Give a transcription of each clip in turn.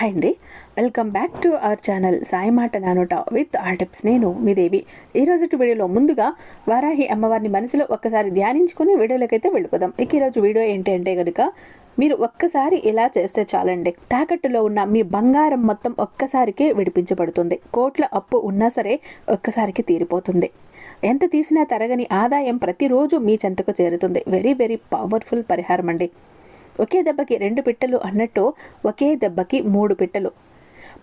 Hi అండి. Welcome back to our channel Sai మాట నానోట విత్ ఆల్ టిప్స్. నేను మీ దేవి. ఈ రోజు వీడియోలో ముందుగా వారాహి అమ్మవారిని మనసులో ఒక్కసారి ధ్యానించుకుని వీడియోలోకైతే వెళ్ళిపోదాం. ఇక ఈరోజు వీడియో ఏంటి అంటే కనుక మీరు ఒక్కసారి ఇలా చేస్తే చాలండి. తాకట్టులో ఉన్న మీ బంగారం మొత్తం ఒక్కసారికే విడిపించబడుతుంది. కోట్ల అప్పు ఉన్నా సరే ఒక్కసారికి తీరిపోతుంది. ఎంత తీసినా తరగని ఆదాయం ప్రతిరోజు మీ చెంతకు చేరుతుంది. వెరీ వెరీ పవర్ఫుల్ పరిహారం అండి. ఒకే దెబ్బకి రెండు పిట్టలు అన్నట్టు ఒకే దెబ్బకి మూడు పిట్టలు.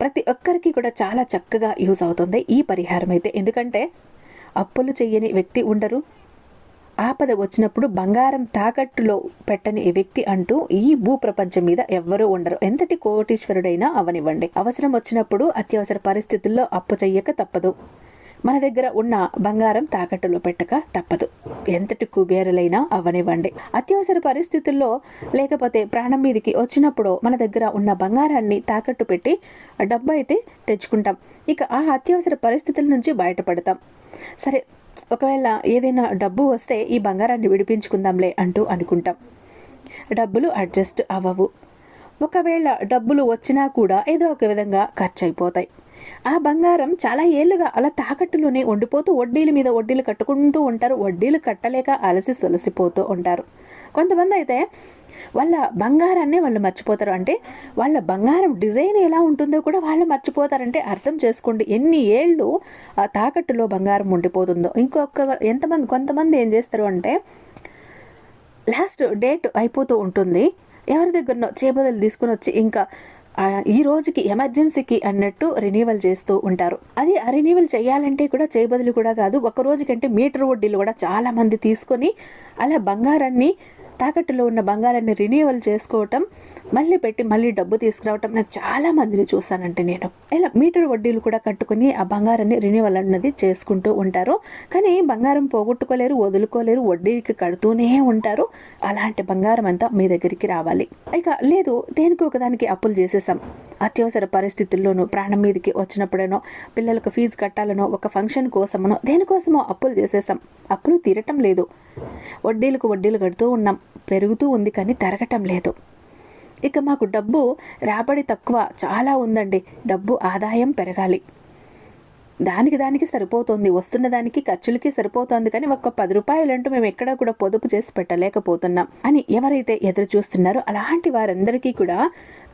ప్రతి ఒక్కరికి కూడా చాలా చక్కగా యూజ్ అవుతుంది ఈ పరిహారం అయితే. ఎందుకంటే అప్పులు చెయ్యని వ్యక్తి ఉండరు. ఆపద వచ్చినప్పుడు బంగారం తాకట్టులో పెట్టని వ్యక్తి అంటూ ఈ భూ ప్రపంచం మీద ఎవ్వరూ ఉండరు. ఎంతటి కోటీశ్వరుడైనా అవనివ్వండి. అవసరం వచ్చినప్పుడు అత్యవసర పరిస్థితుల్లో అప్పు చెయ్యక తప్పదు. మన దగ్గర ఉన్న బంగారం తాకట్టులో పెట్టక తప్పదు. ఎంతటి కుబేరులైనా అవనివ్వండి. అత్యవసర పరిస్థితుల్లో లేకపోతే ప్రాణం మీదకి వచ్చినప్పుడు మన దగ్గర ఉన్న బంగారాన్ని తాకట్టు పెట్టి డబ్బు అయితే తెచ్చుకుంటాం. ఇక ఆ అత్యవసర పరిస్థితుల నుంచి బయటపడతాం. సరే ఒకవేళ ఏదైనా డబ్బు వస్తే ఈ బంగారాన్ని విడిపించుకుందాంలే అంటూ అనుకుంటాం. డబ్బులు అడ్జస్ట్ అవ్వవు. ఒకవేళ డబ్బులు వచ్చినా కూడా ఏదో ఒక విధంగా ఖర్చు అయిపోతాయి ఆ బంగారం చాలా ఏళ్ళుగా అలా తాకట్టులోనే వండిపోతూ వడ్డీల మీద వడ్డీలు కట్టుకుంటూ ఉంటారు. వడ్డీలు కట్టలేక అలసి సొలసిపోతూ ఉంటారు. కొంతమంది అయితే వాళ్ళ బంగారాన్నే వాళ్ళు మర్చిపోతారు. అంటే వాళ్ళ బంగారం డిజైన్ ఎలా ఉంటుందో కూడా వాళ్ళు మర్చిపోతారంటే అర్థం చేసుకోండి. ఎన్ని ఏళ్ళు ఆ తాకట్టులో బంగారం ఉండిపోతుందో. ఇంకొక ఎంతమంది కొంతమంది ఏం చేస్తారు అంటే లాస్ట్ డేట్ అయిపోతూ ఉంటుంది. ఎవరి దగ్గరనో చేబదులు తీసుకుని వచ్చి ఇంకా ఈ రోజుకి ఎమర్జెన్సీకి అన్నట్టు రెన్యువల్ చేస్తూ ఉంటారు. అది ఆ రెన్యువల్ చేయాలంటే కూడా చేయబదులు కూడా కాదు. ఒక రోజుకంటే మీటర్ వడ్డీలు కూడా చాలా మంది తీసుకొని అలా బంగారాన్ని తాకట్టులో ఉన్న బంగారాన్ని రినీవల్ చేసుకోవటం మళ్ళీ పెట్టి మళ్ళీ డబ్బు తీసుకురావటం నేను చాలా మందిని చూసానంటే నేను. ఇలా మీటర్ వడ్డీలు కూడా కట్టుకుని ఆ బంగారాన్ని రినీవల్ అన్నది చేసుకుంటూ ఉంటారు. కానీ బంగారం పోగొట్టుకోలేరు వదులుకోలేరు వడ్డీకి కడుతూనే ఉంటారు. అలాంటి బంగారం అంతా మీ దగ్గరికి రావాలి. ఇక లేదు దేనికి ఒకదానికి అప్పులు చేసేసాం. అత్యవసర పరిస్థితుల్లోనూ ప్రాణం మీదకి వచ్చినప్పుడేనో పిల్లలకు ఫీజు కట్టాలనో ఒక ఫంక్షన్ కోసమనో దేనికోసమో అప్పులు చేసేసాం అప్పులు తీరటం లేదు. వడ్డీలకు వడ్డీలు కడుతూ ఉన్నాం. పెరుగుతూ ఉంది కానీ తరగటం లేదు. ఇక మాకు డబ్బు రాబడి తక్కువ. చాలా ఉందండి. డబ్బు ఆదాయం పెరగాలి. దానికి దానికి సరిపోతుంది వస్తున్న దానికి ఖర్చులకి సరిపోతుంది కానీ ఒక్క పది రూపాయలు అంటూ మేము ఎక్కడా కూడా పొదుపు చేసి పెట్టలేకపోతున్నాం. అని ఎవరైతే ఎదురు చూస్తున్నారో అలాంటి వారందరికీ కూడా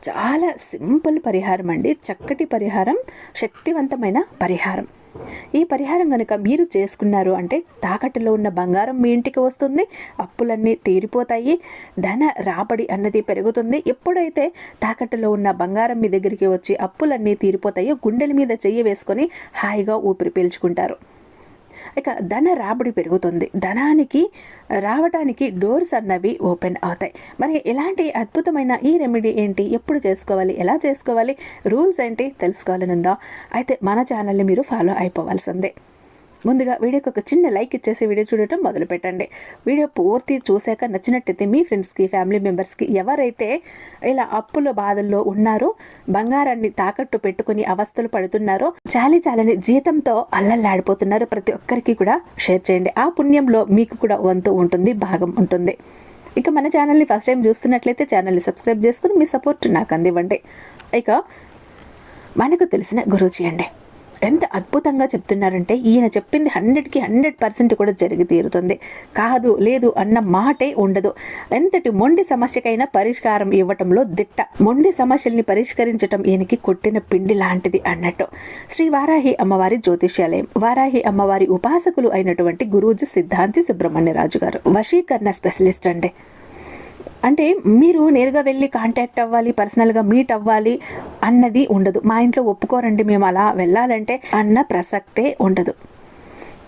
చాలా సింపుల్ పరిహారం అండి. చక్కటి పరిహారం శక్తివంతమైన పరిహారం. ఈ పరిహారం కనుక మీరు చేసుకున్నారు అంటే తాకట్టులో ఉన్న బంగారం మీ ఇంటికి వస్తుంది అప్పులన్నీ తీరిపోతాయి ధన రాబడి అన్నది పెరుగుతుంది. ఎప్పుడైతే తాకట్టులో ఉన్న బంగారం మీ దగ్గరికి వచ్చి అప్పులన్నీ తీరిపోతాయో గుండెల మీద చెయ్యి వేసుకొని హాయిగా ఊపిరి పీల్చుకుంటారు. ఇక ధన రాబడి పెరుగుతుంది. ధనానికి రావటానికి డోర్స్ అన్నవి ఓపెన్ అవుతాయి. మరి ఎలాంటి అద్భుతమైన ఈ రెమెడీ ఏంటి? ఎప్పుడు చేసుకోవాలి? ఎలా చేసుకోవాలి? రూల్స్ ఏంటి? తెలుసుకోవాలనుందా? అయితే మన ఛానల్ని మీరు ఫాలో అయిపోవాల్సిందే. ముందుగా వీడియోకి ఒక చిన్న లైక్ ఇచ్చేసి వీడియో చూడటం మొదలు పెట్టండి వీడియో పూర్తి చూశాక నచ్చినట్టయితే మీ ఫ్రెండ్స్కి ఫ్యామిలీ మెంబర్స్కి ఎవరైతే ఇలా అప్పుల బాధల్లో ఉన్నారో బంగారాన్ని తాకట్టు పెట్టుకుని అవస్థలు పడుతున్నారో చాలి చాలని జీతంతో అల్లల్లాడిపోతున్నారు ప్రతి ఒక్కరికి కూడా షేర్ చేయండి. ఆ పుణ్యంలో మీకు కూడా వంతు ఉంటుంది భాగం ఉంటుంది. ఇక మన ఛానల్ని ఫస్ట్ టైం చూస్తున్నట్లయితే ఛానల్ని సబ్స్క్రైబ్ చేసుకుని మీ సపోర్ట్ నాకు అందివ్వండి. ఇక మనకు తెలిసిన గురూజీ అండి. ఎంత అద్భుతంగా చెప్తున్నారంటే ఈయన చెప్పింది హండ్రెడ్కి హండ్రెడ్ పర్సెంట్ కూడా జరిగి తీరుతుంది. కాదు లేదు అన్న మాటే ఉండదు. ఎంతటి మొండి సమస్యకైనా పరిష్కారం ఇవ్వటంలో దిట్ట. మొండి సమస్యల్ని పరిష్కరించటం ఈయనకి కొట్టిన పిండి లాంటిది అన్నట్టు. శ్రీ వారాహి అమ్మవారి జ్యోతిష్యాలయం. వారాహి అమ్మవారి ఉపాసకులు అయినటువంటి గురూజీ సిద్ధాంతి సుబ్రహ్మణ్యరాజు గారు వశీకరణ స్పెషలిస్ట్ అండి. అంటే మీరు నేరుగా వెళ్ళి కాంటాక్ట్ అవ్వాలి పర్సనల్గా మీట్ అవ్వాలి అన్నది ఉండదు. మా ఇంట్లో ఒప్పుకోరండి మేము అలా వెళ్ళాలంటే అన్న ప్రసక్తే ఉండదు.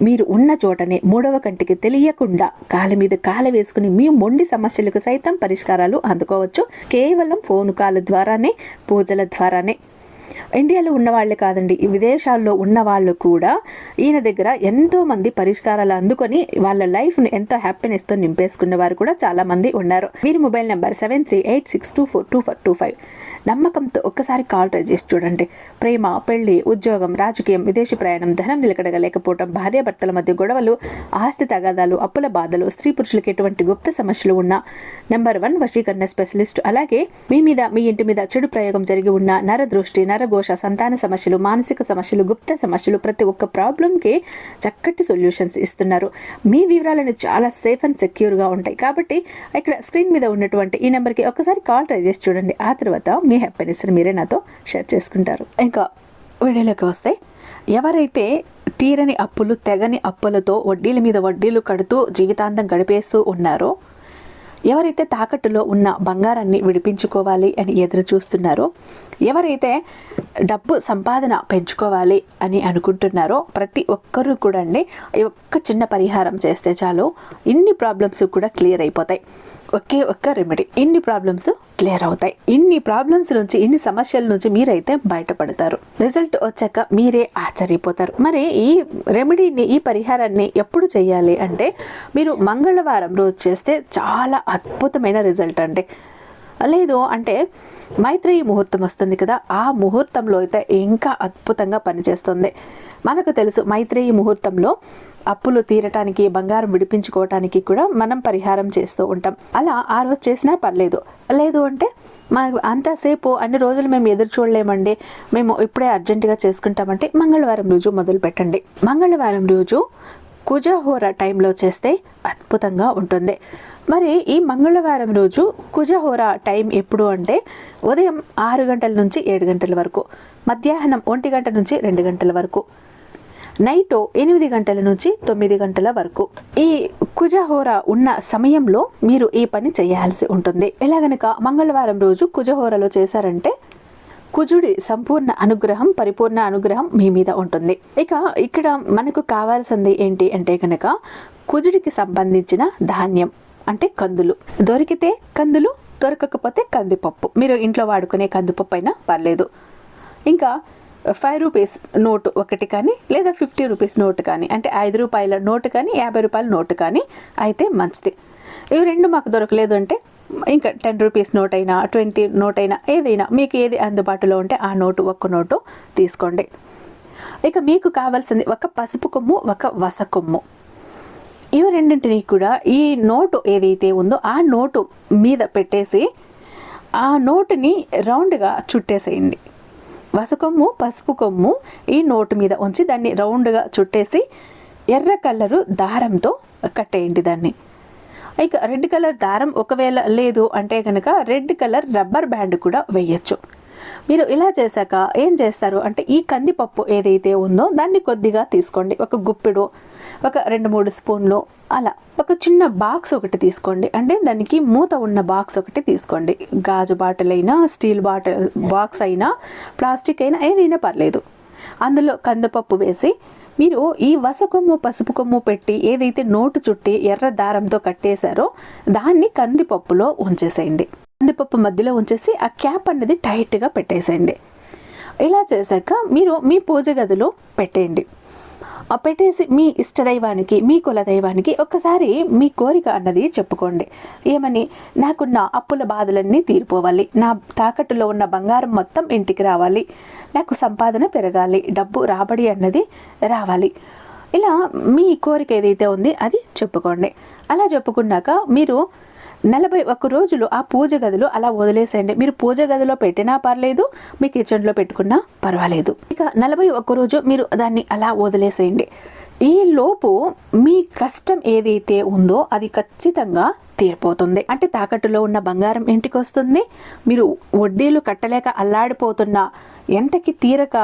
మీరు ఉన్న చోటనే మూడవ కంటికి తెలియకుండా కాలు మీద కాలు వేసుకుని మీ మొండి సమస్యలకు సైతం పరిష్కారాలు అందుకోవచ్చు. కేవలం ఫోన్ కాల్ ద్వారానే పూజల ద్వారానే. ఇండియాలో ఉన్నవాళ్ళే కాదండి విదేశాల్లో ఉన్న వాళ్ళు కూడా ఈయన దగ్గర ఎంతోమంది పరిష్కారాలు అందుకొని వాళ్ళ లైఫ్ను ఎంతో హ్యాపీనెస్తో నింపేసుకున్న వారు కూడా చాలామంది ఉన్నారు. మీరు mobile number seven three eight six two four two four two five నమ్మకంతో ఒక్కసారి కాల్ ట్రై చేసి చూడండి. ప్రేమ పెళ్ళి ఉద్యోగం రాజకీయం విదేశీ ప్రయాణం ధనం నిలకడగా లేకపోవడం భార్యాభర్తల మధ్య గొడవలు ఆస్తి తగాదాలు అప్పుల బాధలు స్త్రీ పురుషులకు ఎటువంటి గుప్త సమస్యలు ఉన్న నెంబర్ వన్ వశీకరణ స్పెషలిస్ట్ అలాగే మీ మీద మీ ఇంటి మీద చెడు ప్రయోగం జరిగి ఉన్న నరదృష్టి నరఘోష సంతాన సమస్యలు మానసిక సమస్యలు గుప్త సమస్యలు ప్రతి ఒక్క ప్రాబ్లంకి చక్కటి సొల్యూషన్స్ ఇస్తున్నారు. మీ వివరాలను చాలా సేఫ్ అండ్ సెక్యూర్గా ఉంటాయి. కాబట్టి ఇక్కడ స్క్రీన్ మీద ఉన్నటువంటి ఈ నెంబర్కి ఒకసారి కాల్ ట్రై చేసి చూడండి. ఆ తర్వాత మీ హ్యాపీనెస్ని మీరే నాతో షేర్ చేసుకుంటారు. ఇంకా వీడియోలోకి వస్తే ఎవరైతే తీరని అప్పులు తెగని అప్పులతో వడ్డీల మీద వడ్డీలు కడుతూ జీవితాంతం గడిపేస్తూ ఉన్నారో ఎవరైతే తాకట్టులో ఉన్న బంగారాన్ని విడిపించుకోవాలి అని ఎదురు చూస్తున్నారో ఎవరైతే డబ్బు సంపాదన పెంచుకోవాలి అని అనుకుంటున్నారో ప్రతి ఒక్కరూ కూడా అండి ఒక్క చిన్న పరిహారం చేస్తే చాలు ఇన్ని ప్రాబ్లమ్స్ కూడా క్లియర్ అయిపోతాయి. ఒకే ఒక్క రెమెడీ ఇన్ని ప్రాబ్లమ్స్ క్లియర్ అవుతాయి. ఇన్ని ప్రాబ్లమ్స్ నుంచి ఇన్ని సమస్యల నుంచి మీరైతే బయటపడతారు. రిజల్ట్ వచ్చాక మీరే ఆశ్చర్యపోతారు. మరి ఈ రెమెడీని ఈ పరిహారాన్ని ఎప్పుడు చేయాలి అంటే మీరు మంగళవారం రోజు చేస్తే చాలా అద్భుతమైన రిజల్ట్ అండి. లేదు అంటే మైత్రేయి ముహూర్తం వస్తుంది కదా ఆ ముహూర్తంలో అయితే ఇంకా అద్భుతంగా పనిచేస్తుంది. మనకు తెలుసు మైత్రేయి ముహూర్తంలో అప్పులు తీరటానికి బంగారం విడిపించుకోవటానికి కూడా మనం పరిహారం చేస్తూ ఉంటాం. అలా ఆ రోజు చేసినా పర్లేదు. లేదు అంటే మా అంతసేపు అన్ని రోజులు మేము ఎదురు చూడలేమండి. మేము ఇప్పుడే అర్జెంటుగా చేసుకుంటామంటే మంగళవారం రోజు మొదలు పెట్టండి. మంగళవారం రోజు కుజహోర టైంలో చేస్తే అద్భుతంగా ఉంటుంది. మరి ఈ మంగళవారం రోజు కుజహోర టైం ఎప్పుడు అంటే ఉదయం ఆరు గంటల నుంచి ఏడు గంటల వరకు మధ్యాహ్నం ఒంటి గంట నుంచి రెండు గంటల వరకు. నైట్ ఎనిమిది గంటల నుంచి తొమ్మిది గంటల వరకు. ఈ కుజహోర ఉన్న సమయంలో మీరు ఈ పని చేయాల్సి ఉంటుంది. ఎలా గనక మంగళవారం రోజు కుజహోరలో చేశారంటే కుజుడి సంపూర్ణ అనుగ్రహం పరిపూర్ణ అనుగ్రహం మీ మీద ఉంటుంది. ఇక ఇక్కడ మనకు కావాల్సింది ఏంటి అంటే కనుక కుజుడికి సంబంధించిన ధాన్యం అంటే కందులు. దొరికితే కందులు దొరకకపోతే కందిపప్పు. మీరు ఇంట్లో వాడుకునే కందిపప్పు అయినా పర్లేదు. ఇంకా ఫైవ్ రూపీస్ నోటు ఒకటి కానీ లేదా ఫిఫ్టీ రూపీస్ నోటు కానీ అంటే ఐదు రూపాయల నోటు కానీ యాభై రూపాయల నోటు కానీ అయితే మంచిది. ఇవి రెండు మాకు దొరకలేదు అంటే ఇంకా టెన్ రూపీస్ నోట్ అయినా ట్వంటీ నోట్ అయినా ఏదైనా మీకు ఏది అందుబాటులో ఉంటే ఆ నోటు ఒక్క నోటు తీసుకోండి. ఇక మీకు కావాల్సింది ఒక పసుపు కొమ్ము ఒక వస కొమ్ము. ఇవి రెండింటినీ కూడా ఈ నోటు ఏదైతే ఉందో ఆ నోటు మీద పెట్టేసి ఆ నోటుని రౌండ్గా చుట్టేసేయండి. వసకొమ్ము పసుపు కొమ్ము ఈ నోటు మీద ఉంచి దాన్ని రౌండ్గా చుట్టేసి ఎర్ర కలరు దారంతో కట్టేయండి దాన్ని. ఇక రెడ్ కలర్ దారం ఒకవేళ లేదు అంటే కనుక రెడ్ కలర్ రబ్బర్ బ్యాండ్ కూడా వేయచ్చు. మీరు ఇలా చేశాక ఏం చేస్తారు? అంటే ఈ కందిపప్పు ఏదైతే ఉందో దాన్ని కొద్దిగా తీసుకోండి. ఒక గుప్పెడు ఒక రెండు మూడు స్పూన్లు అలా ఒక చిన్న బాక్స్ ఒకటి తీసుకోండి. అంటే దానికి మూత ఉన్న బాక్స్ ఒకటి తీసుకోండి. గాజు బాటిల్ అయినా స్టీల్ బాటిల్ బాక్స్ అయినా ప్లాస్టిక్ అయినా ఏదైనా పర్లేదు. అందులో కందిపప్పు వేసి మీరు ఈ వస కొమ్ము పసుపు కొమ్ము పెట్టి ఏదైతే నోటు చుట్టి ఎర్ర దారంతో కట్టేశారో దాన్ని కందిపప్పులో ఉంచేసేయండి. కందిపప్పు మధ్యలో ఉంచేసి ఆ క్యాప్ అనేది టైట్గా పెట్టేసేయండి. ఇలా చేశాక మీరు మీ పూజ గదిలో పెట్టేయండి. ఆ పెట్టేసి మీ ఇష్టదైవానికి మీ కులదైవానికి ఒక్కసారి మీ కోరిక అన్నది చెప్పుకోండి. ఏమని? నాకున్న అప్పుల బాధలన్నీ తీరిపోవాలి. నా తాకట్టులో ఉన్న బంగారం మొత్తం ఇంటికి రావాలి. నాకు సంపాదన పెరగాలి. డబ్బు రాబడి అన్నది రావాలి. ఇలా మీ కోరిక ఏదైతే ఉంది అది చెప్పుకోండి. అలా చెప్పుకున్నాక మీరు నలభై ఒక్క రోజులు ఆ పూజ గదిలో అలా వదిలేసేయండి. మీరు పూజ గదిలో పెట్టినా పర్లేదు మీ కిచెన్లో పెట్టుకున్నా పర్వాలేదు. ఇక నలభై ఒక్క రోజు మీరు దాన్ని అలా వదిలేసేయండి. ఈ లోపు మీ కష్టం ఏదైతే ఉందో అది ఖచ్చితంగా తీరిపోతుంది. అంటే తాకట్టులో ఉన్న బంగారం ఇంటికి వస్తుంది మీరు వడ్డీలు కట్టలేక అల్లాడిపోతున్న ఎంతకి తీరక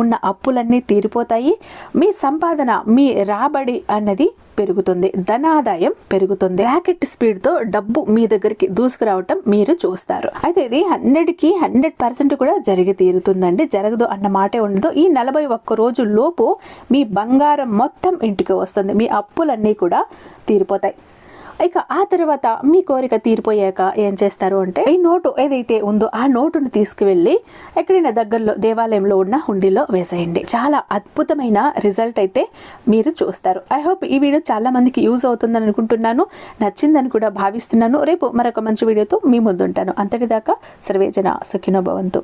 ఉన్న అప్పులన్నీ తీరిపోతాయి. మీ సంపాదన మీ రాబడి అన్నది పెరుగుతుంది. ధనాదాయం పెరుగుతుంది. ర్యాకెట్ స్పీడ్తో డబ్బు మీ దగ్గరికి దూసుకురావటం మీరు చూస్తారు. అయితే ఇది హండ్రెడ్కి హండ్రెడ్ పర్సెంట్ కూడా జరిగి తీరుతుందండి. జరగదు అన్న మాటే ఉండదు. ఈ నలభై ఒక్క రోజు లోపు మీ బంగారం మొత్తం ఇంటికి వస్తుంది. మీ అప్పులన్నీ కూడా తీరిపోతాయి. ఇక ఆ తర్వాత మీ కోరిక తీరిపోయాక ఏం చేస్తారు అంటే ఈ నోటు ఏదైతే ఉందో ఆ నోటును తీసుకువెళ్ళి ఎక్కడైనా దగ్గరలో దేవాలయంలో ఉన్న హుండీలో వేసేయండి. చాలా అద్భుతమైన రిజల్ట్ అయితే మీరు చూస్తారు. ఐ హోప్ ఈ వీడియో చాలా మందికి యూజ్ అవుతుందని అనుకుంటున్నాను. నచ్చిందని కూడా భావిస్తున్నాను. రేపు మరొక మంచి వీడియోతో మీ ముందుంటాను. అంతటిదాకా సర్వేజన సుఖినో భవంతు.